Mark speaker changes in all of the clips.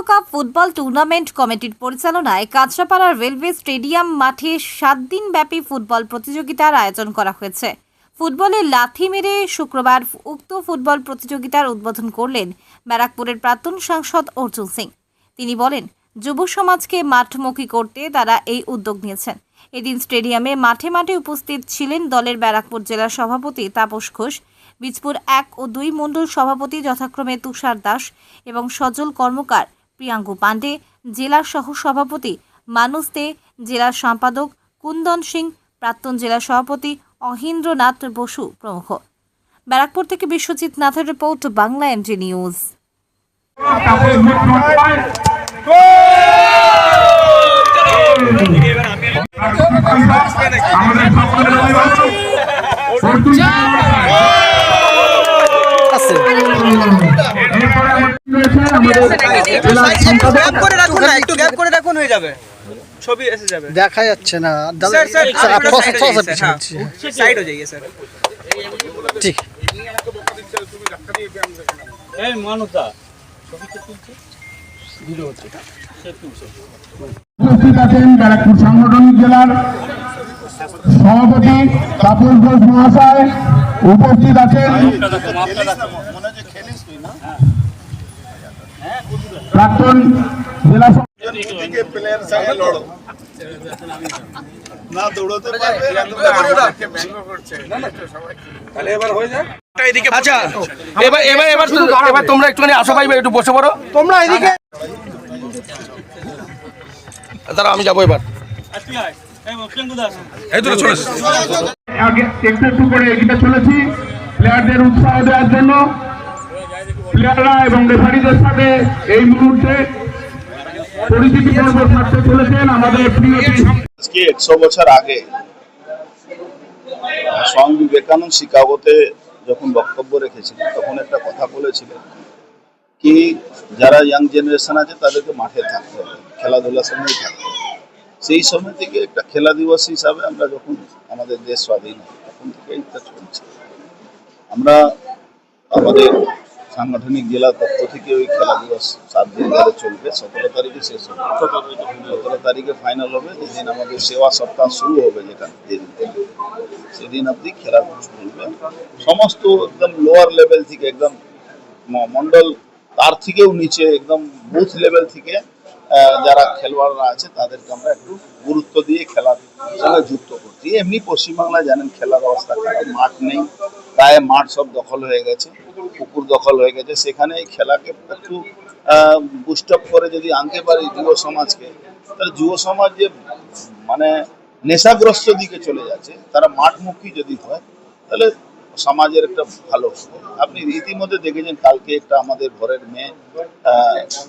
Speaker 1: বিশ্বকাপ football tournament কমিটির পরিচালনায় কাঁচরাপাড়া রেলওয়ে স্টেডিয়াম মাঠে সাত দিনব্যাপী ফুটবল প্রতিযোগিতার আয়োজন করা হয়েছে। ফুটবলে লাথি মেরে শুক্রবার উক্ত ফুটবল প্রতিযোগিতার উদ্বোধন করলেন ব্যারাকপুরের প্রাক্তন সাংসদ অর্জুন সিং। তিনি বলেন, যুব সমাজকে মাঠমুখী করতে তারা এই উদ্যোগ নিয়েছেন। এদিন স্টেডিয়ামে মাঠে মাঠে উপস্থিত ছিলেন দলের ব্যারাকপুর জেলার সভাপতি তাপস ঘোষ, বীজপুর এক ও দুই মণ্ডল সভাপতি যথাক্রমে তুষার দাস এবং সজল কর্মকার প্রিয়াঙ্কু পাণ্ডে জেলা সহ সভাপতি মানুষ দে জেলা সম্পাদক কুন্দন সিং, প্রাক্তন জেলা সভাপতি অহিন্দ্রনাথ বসু প্রমুখ। ব্যারাকপুর থেকে বিশ্বজিৎ নাথের রিপোর্ট, বাংলা এমজি নিউজ।
Speaker 2: দেখা যাচ্ছে না।
Speaker 3: উপস্থিত আছেন জেলার সভাপতি তাপস ঘোষ মহাশয়। উপস্থিত আছেন প্রাক্তন জেলা
Speaker 4: প্লেয়ার সাইডে লড়ো না দৌড়তে পারবে না তোমরা আমাদেরকে ব্যঙ্গ করছে তাহলে এবার হয়ে যায়
Speaker 5: আচ্ছা এবার এবার এবার এবার তোমরা একটুখানি আসো ভাই একটু বসে পড়ো।
Speaker 2: তোমরা এদিকে
Speaker 5: দাঁড়া আমি যাব এবার।
Speaker 3: একটু একটু করে এগিয়ে চলেছি। প্লেয়ারদের উৎসাহ দেওয়ার জন্য প্লেয়াররা এবং রেফারিদের সাথে এই মুহূর্তে পরিচিতি পর্ব থাকতে চলেছেন আমাদের প্রিয়
Speaker 4: আজকে একশো বছর আগে স্বামী বিবেকানন্দ শিকাগোতে যখন বক্তব্য রেখেছিলেন, তখন একটা কথা বলেছিলেন কি যারা ইয়াং জেনারেশন আছে, তাদেরকে মাঠে থাকতে হবে, খেলাধুলার সঙ্গেই থাকতে হবে। সেই সময় থেকে একটা খেলা দিবস হিসাবে আমরা যখন আমাদের দেশ স্বাধীন তখন থেকে এটা চলছে। আমরা আমাদের সাংগঠনিক জেলা পক্ষ থেকে ওই খেলা দিবস সাত দিন ধরে চলবে। সতেরো তারিখে শেষ হবে। সতেরো তারিখে ফাইনাল হবে। যেদিন আমাদের সেবা সপ্তাহ শুরু হবে যেটা যেদিন। সেদিন আপনি খেলা চলবে। সমস্ত একদম লোয়ার লেভেল থেকে একদম মন্ডল তার থেকেও নিচে একদম বুথ লেভেল থেকে যারা খেলোয়াড়রা আছে তাদেরকে আমরা একটু গুরুত্ব দিয়ে খেলার সঙ্গে যুক্ত করছি। এমনি পশ্চিমবাংলায় জানেন খেলার অবস্থা মাঠ নেই। প্রায় মাঠ সব দখল হয়ে গেছে, পুকুর দখল হয়ে গেছে। সেখানে এই খেলাকে একটু বুস্ট আপ করে যদি আনতে পারি যুব সমাজকে, তাহলে যুব সমাজ যে মানে নেশাগ্রস্ত দিকে চলে যাচ্ছে, তারা মাঠমুখী যদি হয়, তাহলে সমাজের একটা ভালো আপনি ইতিমধ্যে দেখেছেন, কালকে একটা আমাদের ঘরের মেয়ে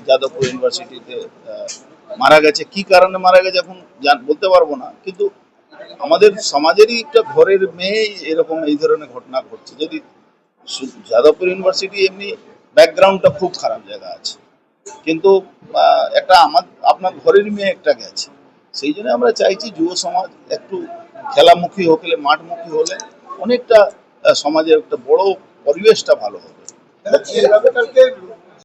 Speaker 4: যাদবপুর ইউনিভার্সিটিতে মারা গেছে। কি কারণে মারা গেছে এখন বলতে পারব না। কিন্তু আমাদের সমাজেরই একটা ঘরের মেয়ে এরকম এই ধরনের ঘটনা ঘটছে। যদি যাদবপুর ইউনিভার্সিটি এমনি ব্যাকগ্রাউন্ডটা খুব খারাপ জায়গা আছে। কিন্তু একটা আমার, আপনার ঘরের মেয়ে একটা গেছে। সেই জন্য আমরা চাইছি যুব সমাজ একটু খেলামুখী হলে মাঠমুখী হলে অনেকটা সমাজের একটা বড় পরিবেশটা ভালো হবে।